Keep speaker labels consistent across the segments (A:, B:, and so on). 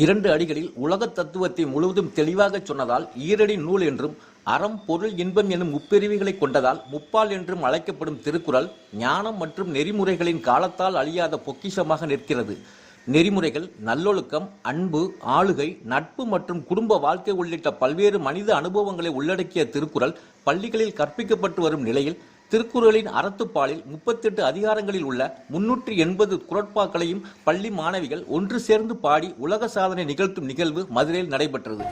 A: இரண்டு அடிகளில் உலக தத்துவத்தை முழுவதும் தெளிவாகச் சொன்னதால் ஈரடி நூல் என்றும் அறம் பொருள் இன்பம் எனும் முப்பிரிவுகளை கொண்டதால் முப்பால் என்றும் அழைக்கப்படும் திருக்குறள் ஞானம் மற்றும் நெறிமுறைகளின் காலத்தால் அழியாத பொக்கிஷமாக நிற்கிறது. நெறிமுறைகள் நல்லொழுக்கம் அன்பு ஆளுகை நட்பு மற்றும் குடும்ப வாழ்க்கை உள்ளிட்ட பல்வேறு மனித அனுபவங்களை உள்ளடக்கிய திருக்குறள் பள்ளிகளில் கற்பிக்கப்பட்டு வரும் நிலையில் திருக்குறளின் அறத்துப்பாலில் முப்பத்தெட்டு அதிகாரங்களில் உள்ள முன்னூற்றி எண்பது குரட்பாக்களையும் பள்ளி மாணவிகள் ஒன்று சேர்ந்து பாடி உலக சாதனை நிகழ்த்தும் நிகழ்வு மதுரையில் நடைபெற்றது.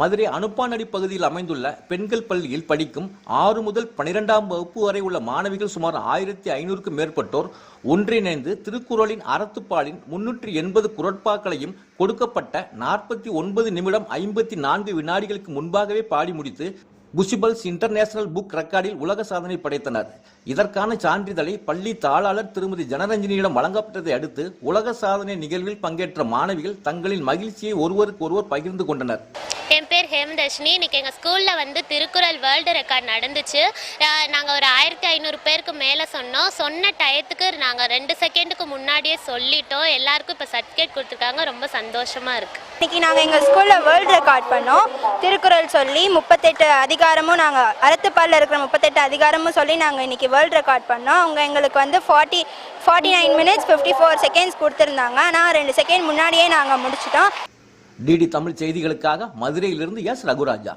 A: மதுரை அனுப்பானடி பகுதியில் அமைந்துள்ள பெண்கள் பள்ளியில் படிக்கும் ஆறு முதல் பனிரெண்டாம் வகுப்பு வரை உள்ள மாணவிகள் சுமார் ஆயிரத்தி ஐநூறுக்கும் மேற்பட்டோர் ஒன்றிணைந்து திருக்குறளின் அறத்துப்பாலின் முன்னூற்றி எண்பது குரட்பாக்களையும் கொடுக்கப்பட்ட நாற்பத்தி ஒன்பது நிமிடம் ஐம்பத்தி நான்கு வினாடிகளுக்கு முன்பாகவே பாடி முடித்து புஷிபல்ஸ் இன்டர்நேஷனல் புக் ரெக்கார்டில் உலக சாதனை படைத்தனர். இதற்கான சான்றிதழை பள்ளி தாளாளர் திருமதி ஜனரஞ்சினியிடம் வழங்கப்பட்டதை அடுத்து உலக சாதனை நிகழ்வில் பங்கேற்ற மாணவிகள் தங்களின் மகிழ்ச்சியை ஒருவருக்கு ஒருவர் பகிர்ந்து கொண்டனர்.
B: என் பேர் ஹேமதர்ஷினி. இன்றைக்கி எங்கள் ஸ்கூலில் வந்து திருக்குறள் வேர்ல்டு ரெக்கார்ட் நடந்துச்சு. நாங்கள் ஒரு ஆயிரத்தி ஐநூறு பேருக்கு மேலே சொன்னோம். சொன்ன டயத்துக்கு நாங்கள் ரெண்டு செகண்டுக்கு முன்னாடியே சொல்லிட்டோம். எல்லாருக்கும் இப்போ சர்டிஃபிகேட் கொடுத்துருக்காங்க. ரொம்ப சந்தோஷமாக இருக்குது
C: இன்றைக்கி நாங்கள் எங்கள் ஸ்கூலில் வேர்ல்டு ரெக்கார்ட் பண்ணோம். திருக்குறள் சொல்லி முப்பத்தெட்டு அதிகாரமும் நாங்கள் அறத்துப்பாலில் இருக்கிற முப்பத்தெட்டு அதிகாரமும் சொல்லி நாங்கள் இன்றைக்கி வேர்ல்டு ரெக்கார்ட் பண்ணோம். அவங்க எங்களுக்கு வந்து forty forty nine minutes fifty four seconds கொடுத்துருந்தாங்க. ஆனால் ரெண்டு செகண்ட் முன்னாடியே நாங்கள் முடிச்சிட்டோம்.
A: டிடி தமிழ் செய்திகளுக்காக மதுரையிலிருந்து எஸ் ரகுராஜா.